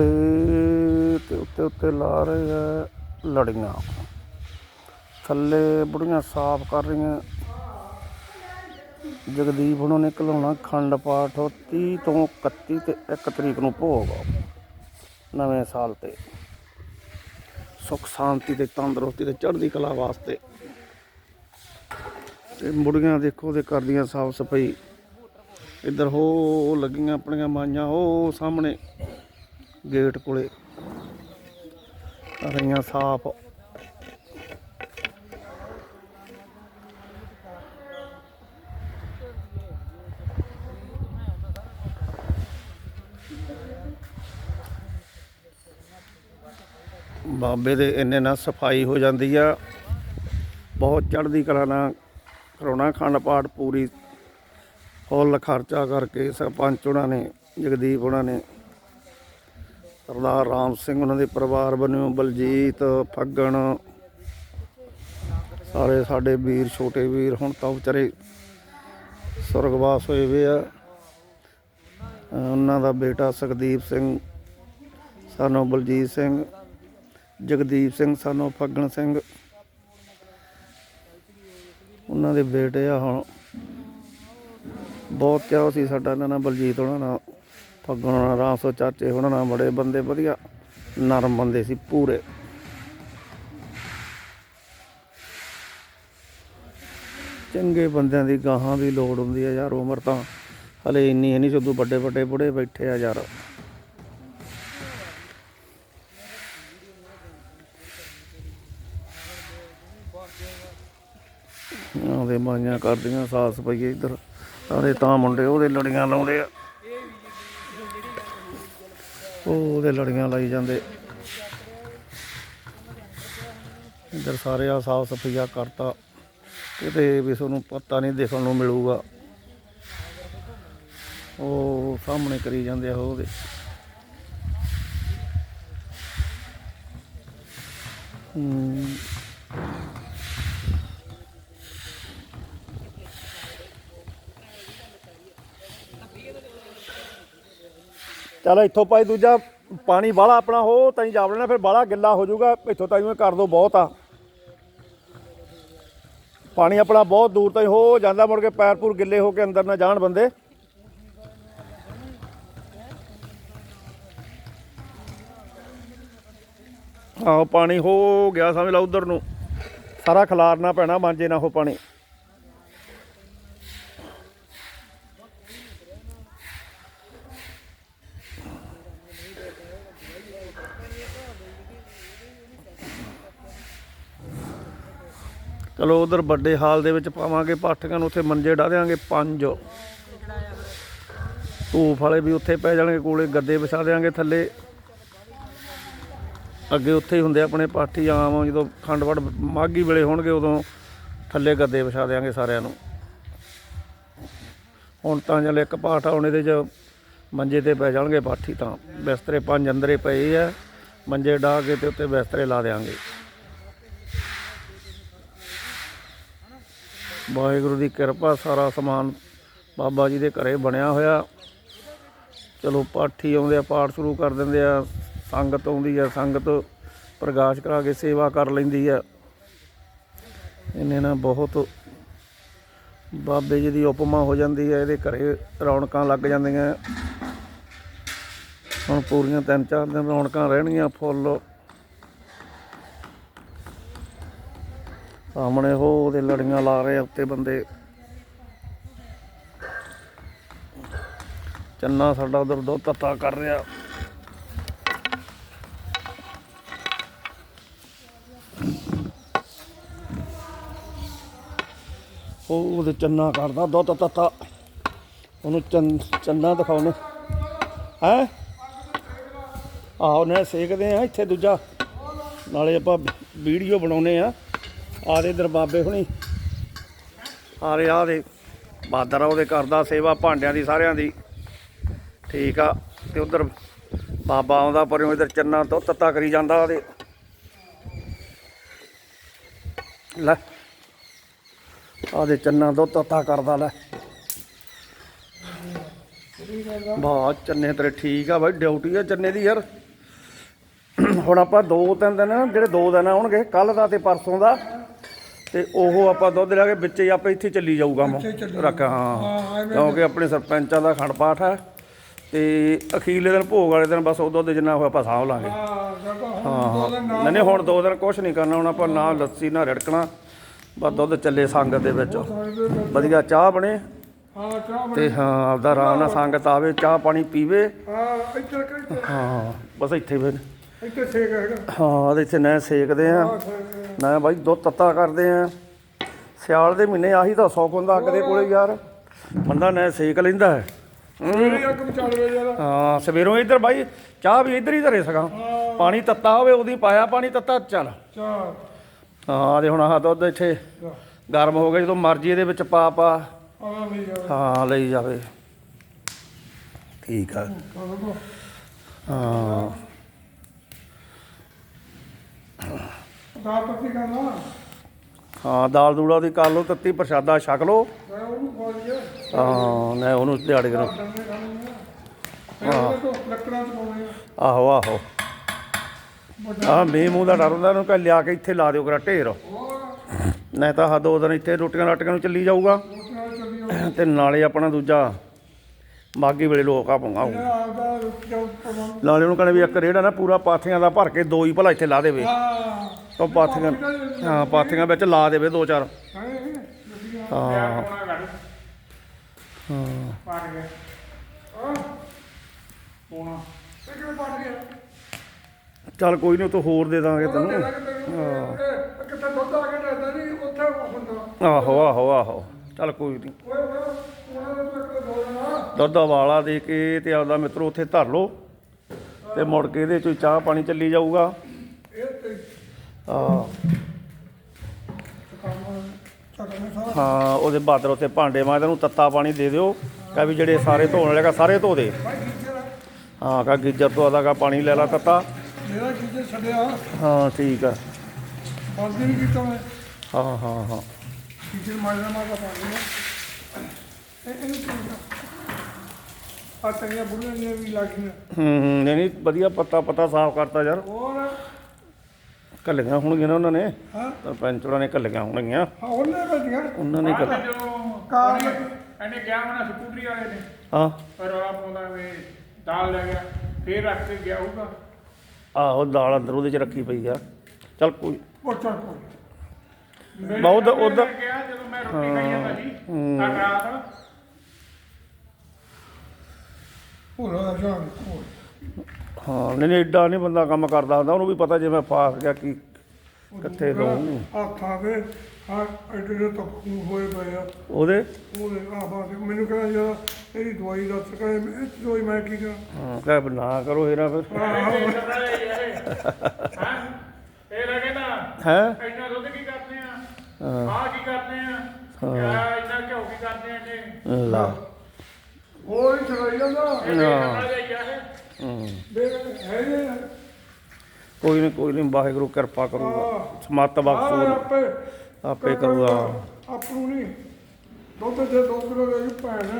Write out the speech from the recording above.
ਉੱਤੇ ਤੇ ਉੱਤੇ ਉੱਤੇ ਲਾ ਰਹੇ ਆ ਲੜੀਆਂ। ਥੱਲੇ ਬੁੜੀਆਂ ਸਾਫ਼ ਕਰ ਰਹੀਆਂ। ਜਗਦੀਪ ਉਹਨਾਂ ਨੇ ਘਲਾਉਣਾ ਖੰਡ ਪਾਠ 30 ਤੋਂ 31 ਤੇ 1 ਤਰੀਕ ਨੂੰ ਭੋਗ ਨਵੇਂ ਸਾਲ ਤੇ। ਸੁਖ, ਸ਼ਾਂਤੀ ਤੇ ਤੰਦਰੁਸਤੀ ਤੇ ਚੜ੍ਹਦੀ ਕਲਾ ਵਾਸਤੇ। ਤੇ ਮੁੜੀਆਂ ਦੇਖੋ ਤੇ ਕਰਦੀਆਂ ਸਾਫ਼ ਸਫ਼ਾਈ। ਇੱਧਰ ਹੋ ਲੱਗੀਆਂ ਆਪਣੀਆਂ ਮਾਈਆਂ, ਉਹ ਸਾਹਮਣੇ। ਗੇਟ ਕੋਲੇ। ਰਹੀਆਂ ਸਾਫ਼। ਬਾਬੇ ਦੇ ਇੰਨੇ ਨਾਲ ਸਫ਼ਾਈ ਹੋ ਜਾਂਦੀ ਆ। ਬਹੁਤ ਚੜ੍ਹਦੀ ਕਲਾ ਨਾਲ ਕਰੋਨਾ ਖੰਡ ਪਾਠ ਪੂਰੀ, ਫੁੱਲ ਖਰਚਾ ਕਰਕੇ ਸਰਪੰਚ ਉਹਨਾਂ ਨੇ, ਜਗਦੀਪ ਉਹਨਾਂ ਨੇ ਸਰਦਾਰ ਰਾਮ ਸਿੰਘ ਉਹਨਾਂ ਦੇ ਪਰਿਵਾਰ ਵੱਲੋਂ ਬਲਜੀਤ, ਫੱਗਣ, ਸਾਰੇ ਸਾਡੇ ਵੀਰ, ਛੋਟੇ ਵੀਰ ਹੁਣ ਤਾਂ ਵਿਚਾਰੇ ਸੁਰਗਵਾਸ ਹੋਏ ਵੇ ਆ। ਉਹਨਾਂ ਦਾ ਬੇਟਾ ਸੁਖਦੀਪ ਸਿੰਘ, ਸਾਨੂੰ ਬਲਜੀਤ ਸਿੰਘ, ਜਗਦੀਪ ਸਿੰਘ, ਸਾਨੂੰ ਫੱਗਣ ਸਿੰਘ। ਉਹਨਾਂ ਦੇ ਬੇਟੇ ਆ ਹੁਣ। ਬਹੁਤ ਚਾਅ ਸੀ ਸਾਡਾ ਇਹਨਾਂ ਨਾਲ, ਬਲਜੀਤ ਉਹਨਾਂ ਨਾਲ। ਫੱਗਣ ਉਹਨਾਂ ਨਾਲ ਰਾਸੋ ਚਾਚੇ ਉਹਨਾਂ ਨਾਲ ਬੜੇ ਬੰਦੇ ਵਧੀਆ, ਨਰਮ ਬੰਦੇ ਸੀ ਪੂਰੇ। ਚੰਗੇ ਬੰਦਿਆਂ ਦੀ ਗਾਹਾਂ ਦੀ ਲੋੜ ਹੁੰਦੀ ਹੈ ਯਾਰ ਉਮਰ ਤਾਂ। ਹਲੇ ਇੰਨੀ ਹੈ ਨਹੀਂ ਜਦੋਂ ਵੱਡੇ ਵੱਡੇ ਬੁੜੇ ਬੈਠੇ ਆ ਯਾਰ। ਉਹਦੇ ਮਾਈਆਂ ਕਰਦੀਆਂ ਸਾਫ਼ ਸਫ਼ਾਈ ਇੱਧਰ। ਸਾਰੇ ਤਾਂ ਮੁੰਡੇ ਉਹਦੇ ਲੜੀਆਂ ਲਾਉਂਦੇ ਆ। ਉਹ ਉਹਦੇ ਲੜੀਆਂ ਲਾਈ ਜਾਂਦੇ। ਇੱਧਰ ਸਾਰੇ ਆ ਸਾਫ਼ ਸਫਾਈਆ ਕਰਤਾ। ਕਿਤੇ ਵੀ ਤੁਹਾਨੂੰ ਪਤਾ ਨਹੀਂ ਦੇਖਣ ਨੂੰ ਮਿਲੂਗਾ। ਉਹ ਸਾਹਮਣੇ ਕਰੀ ਜਾਂਦੇ ਆ ਉਹਦੇ। ਹੂੰ। ਚੱਲ ਇੱਥੋਂ ਭਾਈ ਦੂਜਾ ਪਾਣੀ ਬਾਹਲਾ ਆਪਣਾ ਹੋ, ਤਾਂ ਜਾ ਲੈਣਾ ਫਿਰ ਬਾਹਲਾ ਗਿੱਲਾ ਹੋ ਜਾਊਗਾ, ਇੱਥੋਂ ਤਾਂ ਇਵੇਂ ਕਰ ਦੋ ਬਹੁਤ ਆ। ਪਾਣੀ ਆਪਣਾ ਬਹੁਤ ਦੂਰ ਤਾਈ ਹੋ ਜਾਂਦਾ ਮੁੜ ਕੇ ਪੈਰ ਪੂਰ ਗਿੱਲੇ ਹੋ ਕੇ ਅੰਦਰ ਨਾ ਜਾਣ ਬੰਦੇ। ਆਹੋ ਪਾਣੀ ਹੋ ਗਿਆ ਸਮਝ ਲਾ ਉਧਰ ਨੂੰ। ਸਾਰਾ ਖਿਲਾਰਨਾ ਪੈਣਾ, ਮਾਂਜੇ ਨਾ ਹੋ ਪਾਣੀ। ਚਲੋ ਉਧਰ ਵੱਡੇ ਹਾਲ ਦੇ ਵਿੱਚ ਪਾਵਾਂਗੇ ਪਾਠਕਾਂ ਨੂੰ, ਉੱਥੇ ਮੰਜੇ ਡਾ ਦੇਾਂਗੇ ਪੰਜ। ਧੂਫ ਵਾਲੇ ਵੀ ਉੱਥੇ ਪੈ ਜਾਣਗੇ, ਕੋਲੇ ਗੱਦੇ ਵਿਛਾ ਦੇਾਂਗੇ ਥੱਲੇ। ਅੱਗੇ ਉੱਥੇ ਹੀ ਹੁੰਦੇ ਆਪਣੇ ਪਾਠੀ, ਆਮ ਜਦੋਂ ਖੰਡ ਵੜ ਮਾਗੀ ਵੇਲੇ ਹੋਣਗੇ, ਉਦੋਂ ਥੱਲੇ ਗੱਦੇ ਵਿਛਾ ਦੇਾਂਗੇ ਸਾਰਿਆਂ ਨੂੰ। ਹੁਣ ਤਾਂ ਜਦ ਇੱਕ ਪਾਠ ਆਉਣ ਇਹਦੇ 'ਚ ਮੰਜੇ ਤੇ ਪੈ ਜਾਣਗੇ ਪਾਠੀ ਤਾਂ। ਬਿਸਤਰੇ ਪੰਜ ਅੰਦਰੇ ਪਏ ਆ, ਮੰਜੇ ਢਾ ਕੇ ਤੇ ਉੱਤੇ ਬਿਸਤਰੇ ਲਾ ਦੇਾਂਗੇ ਵਾਹਿਗੁਰੂ ਦੀ ਕਿਰਪਾ, ਸਾਰਾ ਸਮਾਨ ਬਾਬਾ ਜੀ ਦੇ ਘਰੇ ਬਣਿਆ ਹੋਇਆ। ਚਲੋ ਪਾਠੀ ਆਉਂਦੇ ਆ, ਪਾਠ ਸ਼ੁਰੂ ਕਰ ਦਿੰਦੇ ਆ। ਸੰਗਤ ਆਉਂਦੀ ਆ, ਸੰਗਤ ਪ੍ਰਕਾਸ਼ ਕਰਾ ਕੇ ਸੇਵਾ ਕਰ ਲੈਂਦੀ ਆ। ਇਹਨੇ ਨਾ ਬਹੁਤ ਬਾਬੇ ਜੀ ਦੀ ਉਪਮਾ ਹੋ ਜਾਂਦੀ ਹੈ ਇਹਦੇ ਘਰੇ ਰੌਣਕਾਂ ਲੱਗ ਜਾਂਦੀਆਂ। ਹੁਣ ਪੂਰੀਆਂ ਤਿੰਨ ਚਾਰ ਦਿਨ ਰੌਣਕਾਂ ਰਹਿਣਗੀਆਂ, ਫੁੱਲ ਸਾਹਮਣੇ ਉਹ ਉਹਦੇ ਲੜੀਆਂ ਲਾ ਰਹੇ ਆ ਉੱਤੇ ਬੰਦੇ। ਚੰਨਾ ਸਾਡਾ ਉਧਰ ਦੁੱਧ ਤੱਤਾ ਕਰ ਰਿਹਾ। ਉਹ ਉਹਦੇ ਚੰਨਾ ਕਰਦਾ ਦੁੱਧ ਤੱਤਾ ਉਹਨੂੰ ਚੰਨ ਚੰਨਾ ਦਿਖਾਉਣੇ ਹੈ? ਆਹੋ ਨੇ ਸੇਕਦੇ ਆ ਇੱਥੇ ਦੂਜਾ। ਨਾਲੇ ਆਪਾਂ ਵੀਡੀਓ ਬਣਾਉਨੇ ਆ। ਆਦੇ ਇਧਰ ਬਾਬੇ ਹੁਣੀ। ਆਰੇ ਆ ਦੇ। ਬਾਦਰ ਉਹਦੇ ਕਰਦਾ ਸੇਵਾ ਭਾਂਡਿਆਂ ਦੀ, ਸਾਰਿਆਂ ਦੀ। ਠੀਕ ਆ, ਤੇ ਉਧਰ ਬਾਬਾ ਆਉਂਦਾ ਪਰਿਓ ਇਧਰ ਚੰਨਾ ਤੋਂ ਤੱਤਾ ਕਰੀ ਜਾਂਦਾ ਉਹਦੇ ਲੈ। ਆਦੇ ਚੰਨਾ ਤੋਂ ਤੱਤਾ ਕਰਦਾ, ਲੈ। ਬਹੁਤ ਚੰਨੇ ਤੇਰੇ ਠੀਕ ਆ ਬਾਈ, ਡਿਊਟੀ ਆ ਚੰਨੇ ਦੀ ਯਾਰ। ਹੁਣ ਆਪਾਂ ਦੋ ਤਿੰਨ ਦਿਨ, ਜਿਹੜੇ ਦੋ ਦਿਨ ਆਉਣਗੇ ਕੱਲ ਦਾ ਤੇ ਪਰਸੋਂ ਦਾ। ਤੇ ਉਹ ਆਪਾਂ ਦੁੱਧ ਲਿਆ ਕੇ ਵਿੱਚ ਹੀ ਆਪਾਂ ਇੱਥੇ ਚੱਲੀ ਜਾਊਗਾ ਮ ਰੱਖ ਹਾਂ। ਕਿਉਂਕਿ ਆਪਣੇ ਸਰਪੰਚਾਂ ਦਾ ਖੰਡ ਪਾਠ ਹੈ ਤੇ ਅਖੀਰਲੇ ਦਿਨ ਭੋਗ ਵਾਲੇ ਦਿਨ ਬਸ ਉਹ ਦੁੱਧ ਜਿੰਨਾ ਹੋਇਆ ਆਪਾਂ ਸਾਂਭ ਲਾਂਗੇ। ਹਾਂ ਨਹੀਂ ਨਹੀਂ ਹੁਣ ਦੋ ਦਿਨ ਕੁਝ ਨਹੀਂ ਕਰਨਾ ਹੁਣ ਆਪਾਂ ਨਾ ਲੱਸੀ ਨਾ ਰਿੜਕਣਾ ਬਸ ਦੁੱਧ ਚੱਲੇ ਸੰਗਤ ਦੇ ਵਿੱਚ। ਵਧੀਆ ਚਾਹ ਬਣੇ। ਤੇ ਹਾਂ ਆਪਦਾ ਆਰਾਮ ਨਾਲ ਸੰਗਤ ਆਵੇ ਚਾਹ ਪਾਣੀ ਪੀਵੇ। ਹਾਂ ਬਸ ਇੱਥੇ ਫਿਰ ਇੱਥੇ ਸੇਕ ਹੈਗਾ। ਹਾਂ ਇੱਥੇ ਨਹਿ ਸੇਕਦੇ ਆ। ਨਾ ਬਾਈ ਦੁੱਧ ਤੱਤਾ ਕਰਦੇ ਆ। ਸਿਆਲ ਦੇ ਮਹੀਨੇ ਆਹੀ ਤਾਂ ਸੌਕ ਹੁੰਦਾ ਅੱਗ ਦੇ ਕੋਲੇ ਯਾਰ। ਬੰਦਾ ਨਹਿ ਸੇਕ ਲੈਂਦਾ ਹੈ। ਹਾਂ ਸਵੇਰੋਂ ਇੱਧਰ ਬਾਈ ਚਾਹ ਵੀ ਇੱਧਰ ਹੀ ਧਰੇ ਸਕਾਂ ਪਾਣੀ ਤੱਤਾ ਹੋਵੇ ਉਹਦੀ ਪਾਇਆ ਪਾਣੀ ਤੱਤਾ ਚੱਲ। ਹਾਂ ਤੇ ਹੁਣ ਆਹ ਦੁੱਧ ਇੱਥੇ ਗਰਮ ਹੋ ਗਿਆ ਜਦੋਂ ਮਰਜ਼ੀ ਇਹਦੇ ਵਿੱਚ ਪਾ ਪਾ। ਹਾਂ ਲਈ ਜਾਵੇ। ਠੀਕ ਆ। ਹਾਂ। ਪੱਤੀ ਹਾਂ ਦਾਲ ਦੂੜਾ ਦੀ ਕਰ ਲਓ ਤੱਤੀ ਪ੍ਰਸ਼ਾਦਾ ਛਕ ਲਓ। ਮੈਂ ਉਹਨੂੰ ਖਵਾ ਲਿਆ ਹਾਂ ਮੈਂ ਉਹਨੂੰ ਦਿਹਾੜੀ ਕਰੋ। ਡੰਡੇ ਖਾਣੇ ਆ। ਹਾਂ। ਤੋਂ ਲੱਕੜਾਂ ਚ ਪਾਉਣੇ ਆ। ਆਹੋ ਆਹੋ। ਆਹ ਮੀਂਹ ਮੂੰਹ ਦਾ ਡਰ ਹੁੰਦਾ ਉਹਨੂੰ ਕਹ ਲਿਆ ਕੇ ਇੱਥੇ ਲਾ ਦਿਓ ਕਰਾ ਢੇਰ। ਨਹੀਂ ਤਾਂ ਆਹ ਦੋ ਦਿਨ ਇੱਥੇ ਰੋਟੀਆਂ ਰਾਟੀਆਂ ਨੂੰ ਚੱਲੀ ਜਾਊਗਾ ਹੋ ਤੇ ਨਾਲੇ ਆਪਣਾ ਦੂਜਾ ਮਾਗੀ ਵੇਲੇ ਲੋਕ ਆ ਪਾਉਂਗਾ ਇਹ ਆਪਦਾ ਰੋਟੀਆਂ ਕਹਿੰਦੇ ਵੀ ਇੱਕ ਰੇੜਾ ਨਾ ਪੂਰਾ ਪਾਥੀਆਂ ਦਾ ਭਰ ਕੇ ਦੋ ਹੀ ਭਲਾ ਇੱਥੇ ਲਾ ਦੇਵੇ। ਹਾਂ ਤਾਂ ਪਾਥੀਆਂ, ਹਾਂ, ਪਾਥੀਆਂ ਵਿੱਚ ਲਾ ਦੇਵੇ ਦੋ ਚਾਰ। ਹਾਂ। ਹਾਂ ਪਾਟ ਗਿਆ ਹਾਂ ਪੋਣਾ ਇਹ ਕਿਵੇਂ ਪਾਟ ਗਿਆ ਚੱਲ ਕੋਈ ਨਹੀਂ ਤੂੰ ਹੋਰ ਦੇ ਦਾਂਗੇ ਤੈਨੂੰ। ਕਿੱਥੇ ਦੁੱਧ ਆ ਕੇ ਡਰਦਾ ਨਹੀਂ ਉੱਥੇ ਹੁੰਦਾ ਆਹੋ ਆਹੋ ਆਹੋ। ਚੱਲ ਕੋਈ ਨਹੀਂ ਓਏ ਓਏ ਉਹਨਾਂ ਦਾ ਤੂੰ ਇੱਕ ਦੋ ਦੇਣਾ ਦੁੱਧ ਵਾਲਾ ਦੇ ਕੇ ਤੇ ਆਪਦਾ ਮਿੱਤਰੋ ਉੱਥੇ ਧਰ ਲਓ ਤੇ ਮੁੜ ਕੇ ਇਹਦੇ ਚੋਂ ਚਾਹ ਪਾਣੀ ਚੱਲੀ ਜਾਊਗਾ। ਹਾਂ। ਹਾਂ, ਉਹਦੇ ਬਾਦਰ ਉੱਤੇ ਭਾਂਡੇ ਮਾਂ ਨੂੰ ਤੱਤਾ ਪਾਣੀ ਦੇ ਦਿਓ। ਕਹ ਵੀ ਜਿਹੜੇ ਸਾਰੇ ਧੋਣ ਵਾਲੇ ਕਾ ਸਾਰੇ ਧੋ ਦੇ। ਹਾਂ, ਕਹ ਗੀਜਰ ਤੋਂ ਆਦਾ ਕਾ ਪਾਣੀ ਲੈ ਲਾ ਤੱਤਾ। ਮੇਰਾ ਕਿੱਥੇ ਛੱਡਿਆ ਹਾਂ, ਠੀਕ ਆ। ਬੰਦ ਨਹੀਂ ਕੀਤਾ ਮੈਂ ਹਾਂ ਹਾਂ ਹਾਂ। ਕਿੱਥੇ ਮਾਰਨਾ ਮਾਰਦਾ ਪਾਣੀ ਹੈ ਇਹ ਆ ਤੰਗੀਆਂ ਬੁੜੀਆਂ ਦੀਆਂ ਵੀ ਲੱਗੀਆਂ। ਹੂੰ ਹੂੰ ਨਹੀਂ ਨਹੀਂ ਵਧੀਆ ਪੱਤਾ ਪੱਤਾ ਸਾਫ਼ ਕਰਤਾ ਯਾਰ। ਹੋਰ? ਕੱਲੀਆਂ ਹੋਣਗੀਆਂ ਨਾ ਉਹਨਾਂ ਨੇ। ਹਾਂ। ਸਰਪੰਚ ਉਹਨਾਂ ਨੇ ਕੱਲੀਆਂ ਹੋਣਗੀਆਂ। ਹਾਂ ਉਹਨੇ ਭੇਜੀਆਂ ਉਹਨਾਂ ਨੇ ਕੱਲ ਜਦੋਂ ਕਾਰ ਇਹਨੇ ਕਿਹਾ ਹੋਣਾ ਸਕੂਟਰੀ ਵਾਲੇ ਨੇ। ਹਾਂ। ਪਰ ਰੌਲਾ ਪਾਉਂਦਾ ਵੀ ਦਾਲ ਲੈ ਗਿਆ ਫੇਰ ਰੱਖ ਕੇ ਗਿਆ ਹੋਊਗਾ। ਆਹੋ ਦਾਲ ਅੰਦਰ ਉਹਦੇ ਚ ਰੱਖੀ ਪਈ ਆ। ਚੱਲ ਕੋਈ ਉਹ ਚੱਲ ਕੋਈ। ਬਹੁਤ ਉੱਧਰ- ਜਦੋਂ ਮੈਂ ਰੋਟੀ ਖਾਈ ਜਾਂਦਾ ਸੀ। ਆ ਰਾਤ ਕੋਈ ਹਾਂ ਨਹੀਂ ਨਹੀਂ ਏਡਾ ਨਹੀਂ ਬੰਦਾ ਕੰਮ ਕਰਦਾ ਹੁੰਦਾ ਉਹਨੂੰ ਵੀ ਪਤਾ ਜੇ ਮੈਂ ਫਾਸ ਗਿਆ ਕੀ ਕਿੱਥੇ ਰਹੂੰ ਹੱਥਾਂ ਦੇ ਹਾਂ ਐਡੇ ਦੇ ਤਾਂ ਖੂਨ ਹੋਏ ਪਏ ਆ। ਉਹਦੇ? ਉਹਦੇ ਆ ਬਾਤ ਮੈਨੂੰ ਕਹਿੰਦਾ ਯਾਰ ਇਹਦੀ ਦਵਾਈ ਦੱਸ ਕਹੇ ਇਹ ਦਵਾਈ ਮੈਂ ਕੀ ਕਰਾਂ ਹਾਂ ਕਹਿ ਨਾ ਕਰੋ ਇਹਦਾ ਫਿਰ। ਹਾਂ ਇਹ ਲੱਗੇ ਨਾ ਹੈ ਇੰਨਾ ਦੁੱਧ ਕੀ ਕਰਦੇ ਆ? ਹਾਂ। ਆਹ ਕੀ ਕਰਦੇ ਆ? ਇੰਨਾ ਘਿਓ ਕੀ ਕਰਦੇ ਆ ਲਾ। ਹੋਰ ਹੀ ਚਲਾਈ ਜਾਂਦਾ ਹੈ। ਹੂੰ। ਦੇ ਜੇ ਕੋਈ ਨਹੀਂ ਕੋਈ ਨਹੀਂ ਵਾਹਿਗੁਰੂ ਕਿਰਪਾ ਕਰੂਗਾ। ਸਮਤ ਬਖਸ਼ੂ ਆਪੇ ਆਪੇ ਕਰੂਗਾ। ਆਪਣੂ ਨਹੀਂ ਦੁੱਧ ਦੇ 2 ਕਿਲੋ ਦੇ ਭੈਣ।